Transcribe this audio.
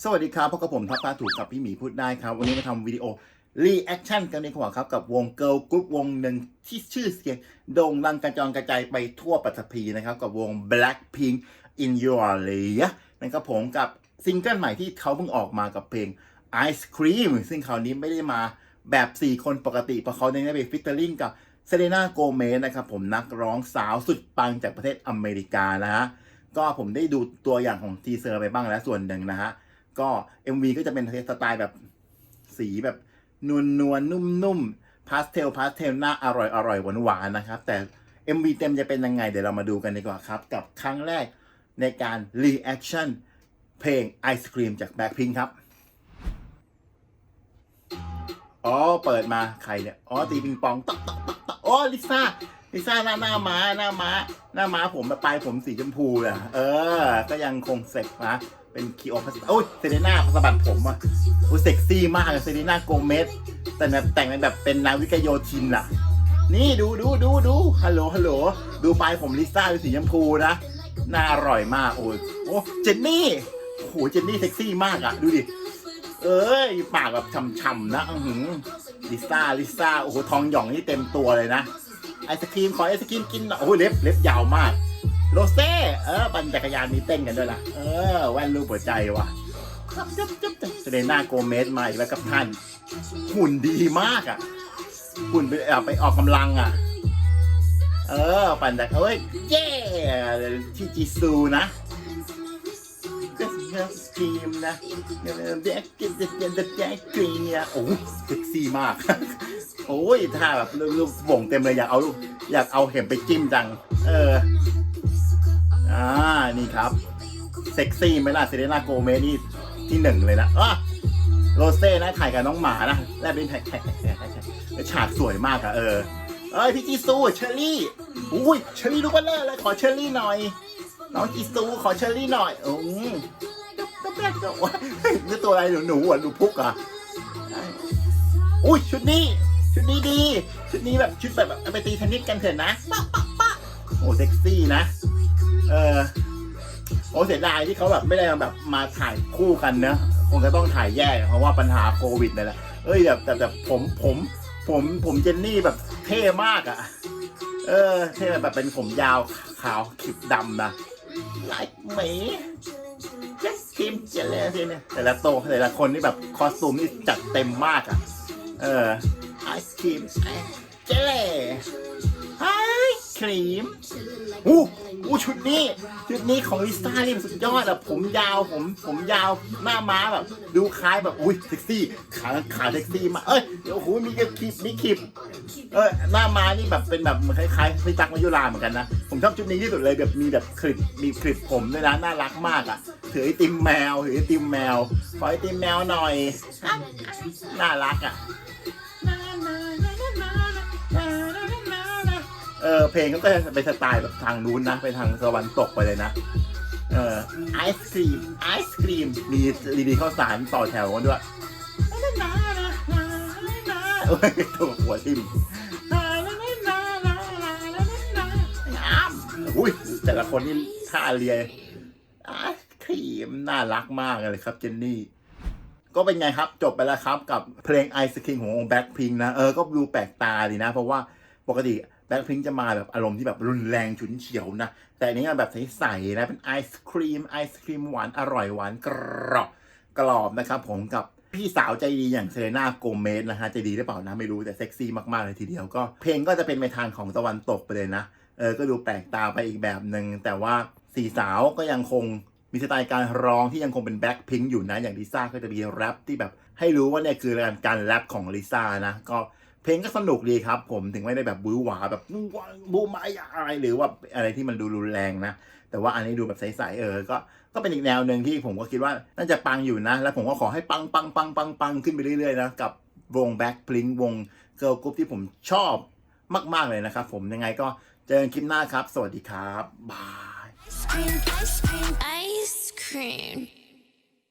สวัสดีครับพบกับผมทัพพาถูกกับพี่หมีพูดได้ครับ วันนี้มาทำวิดีโอรีแอคชั่นกันดีกว่าครับ กับวงเกิร์ลกรุ๊ปวงหนึ่งที่ชื่อเสียงโด่งดังกระจรกระจายไปทั่วปัตภีนะครับ กับวง Blackpink in Your Life นะครับผมกับซิงเกิลใหม่ที่เขาเพิ่งออกมากับเพลง Ice Cream ซึ่งคราวนี้ไม่ได้มาแบบ 4 คนปกติเพราะเขาได้ไปฟิตเตอร์ลิงกับเซเลนาโกเมสนะครับผมนักร้องสาวสุดปังจากประเทศอเมริกานะฮะก็ผมได้ดูตัวอย่างของทีเซอร์ไปบ้างแล้วส่วนหนึ่งนะฮะ ก็ MV ก็จะเป็นสไตล์แบบสีแบบนวลนวลนุ่มนุ่มพาสเทลพาสเทลหน้าอร่อยอร่อยหวานหวานนะครับ แต่ MV เต็มจะเป็นยังไง เดี๋ยวเรามาดูกันดีกว่าครับ กับครั้งแรกในการ reaction เพลง Ice Cream จาก Blackpink ครับ อ๋อ เปิดมาใครเนี่ย อ๋อ ตีปิงปองต๊อกต๊อกต๊อกต๊อกอ๋อ ลิซ่า ลิซ่าหน้าหน้าม้าหน้าม้าหน้าม้าผมแบบปลายผมสีชมพูอะ เออ ก็ยังคงเซ็กนะ เป็นคีโอพัสโอ้ยเซเลน่าสบัดผมอะโอ้ยเซ็กซี่มากอะเซเลน่าโกเมสแต่แบบแต่งเป็นแบบเป็นนาวิกโยธินอะ นี่ดูดูดูดูฮัลโหลฮัลโหลดูปลายผมลิซ่าเป็นสีชมพูนะน่าอร่อยมากโอ้ยโอ้เจนนี่โอ้โหเจนนี่เซ็กซี่มากอะ ดูดิ เอ้ยปากแบบฉ่ำๆนะอือหือลิซ่าลิซ่าโอ้โหทองหยองนี่เต็มตัวเลยนะไอศครีมขอไอศครีมกินหน่อยโอ้โหเล็บเล็บยาวมาก โรเซ่เออปั่นจักรยานมีเต้นกันด้วยล่ะ เออ แว่นรูปหัวใจว่ะจับจับจับจับเซเลน่าโกเมสมาอีกแล้วกับท่าน หุ่นดีมากอะ หุ่นไปเอาไปออกกำลังอะ เออ ปั่นจักรเอ้ยเย้ที่จีซูนะก็ครีมนะแจ็คเก็ตแจ็คครีมเนี่ยโอ้เซ็กซี่มาก โอ้ยท่าแบบลูกบ่งเต็มเลยอยากเอาลูกอยากเอาเข็มไปจิ้มจัง เอออ่า นี่ครับ เซ็กซี่ไหมล่ะเซเลน่าโกเมสนี่ที่หนึ่งเลยนะอะโรเซ่นะถ่ายกับน้องหมานะแลบลิ้นแท็กแท็กแท็กแท็กแท็กฉากสวยมากอะเออ เอ้ยพี่จีซูเชอรี่อุ้ยเชอรี่ลูกเบลเลอร์เลยขอเชอรี่หน่อย น้องจีซูขอเชอรี่หน่อยอืมก็แปลกก็ว่านี่ตัวอะไรหนูหนูอะหนูพุกอะอุ้ยชุดนี้ชุดนี้ดี ชุดนี้แบบชุดแบบไปตีเทนนิสกันเถอะนะปะปะปะโอ้เซ็กซี่นะ เออ โอ้เสียดายที่เขาแบบไม่ได้มาแบบมาถ่ายคู่กันเนอะคงจะต้องถ่ายแยกเพราะว่าปัญหาโควิดนี่แหละเอ้ยแบบแต่แต่ผมผมผมผมเจนนี่แบบเท่มากอะ่ะ เออ เท่แบบเป็นผมยาวขาวขีดดำนะไลค์หมีเจสคิมเจเลทีเนี่ยแต่ละโตวแต่ละคนนี่แบบคอสตูมนี่จัดเต็มมากอะ่ะ เออไอศครีมไอเจเล่ไอศครีมอู้ อู้ชุดนี้ชุดนี้ของลิซ่านี่มันสุดยอดอะผมยาวผมผมยาวหน้าม้าแบบ ดูคล้ายแบบอุ้ยเซ็กซี่ขาขาเซ็กซี่มาเอ้ยเดี๋ยวโอ้โหมีกระคลิปมีคลิปเออหน้าม้านี่แบบเป็นแบบคล้ายๆพี่ตั๊กมายุราเหมือนกันนะผมชอบชุดนี้ที่สุดเลยแบบมีแบบคลิปมีคลิปผมด้วยนะน่ารักมากอะถือไอติมแมวถือไอติมแมวขอไอติมแมวหน่อยน่ารักอะ เออเพลงก็จะเป็นสไตล์แบบทางนู้นนะไปทางตะวันตกไปเลยนะ เออไอศครีมไอศครีมมีดีๆข้าวสารต่อแถวกันด้วยโอ้ยตัวหัวทิ่มอ้ามอุ้ยแต่ละคนนี่ท่าเรียไอศครีมน่ารักมากเลยครับเจนนี่ ก็เป็นไงครับจบไปแล้วครับกับเพลงไอศครีมของวงแบ็คพิงนะ เออก็ดูแปลกตาดีนะ เพราะว่าปกติ แบล็คพิงจะมาแบบอารมณ์ที่แบบรุนแรงฉุนเฉียวนะ แต่นนี้แบบใสๆนะเป็นไอศครีมไอศครีมหวานอร่อยหวานกรอบกรอบนะครับผมกับพี่สาวใจดีอย่างเซเลน่าโกเมสนะฮะใจดีหรือเปล่านะไม่รู้แต่เซ็กซี่มากๆเลยทีเดียวก็เพลงก็จะเป็นไปทางของตะวันตกไปเลยนะเออก็ดูแปลกตาไปอีกแบบหนึ่งแต่ว่าสี่สาวก็ยังคงมีสไตล์การร้องที่ยังคงเป็นแบ็คพิงอยู่นะอย่างลิซ่าก็จะมีแรปที่แบบให้รู้ว่าเนี่ยคือการการแรปของลิซ่านะก็ เพลงก็สนุกดีครับ ผมถึงไม่ได้แบบบู๊หวาแบบบู๊ไม้อะไรหรือว่าอะไรที่มันดูรุนแรงนะ แต่ว่าอันนี้ดูแบบใสๆเออก็ก็เป็นอีกแนวหนึ่งที่ผมก็คิดว่าน่าจะปังอยู่นะ แล้วผมก็ขอให้ปังปังปังปังปังขึ้นไปเรื่อยๆนะกับวงแบ็คพลิงวงเกิร์ลกรุ๊ปที่ผมชอบมาก ๆ เลยนะครับผมยังไงก็เจอกันคลิปหน้าครับ สวัสดีครับ บาย Ice cream, ice cream, ice cream.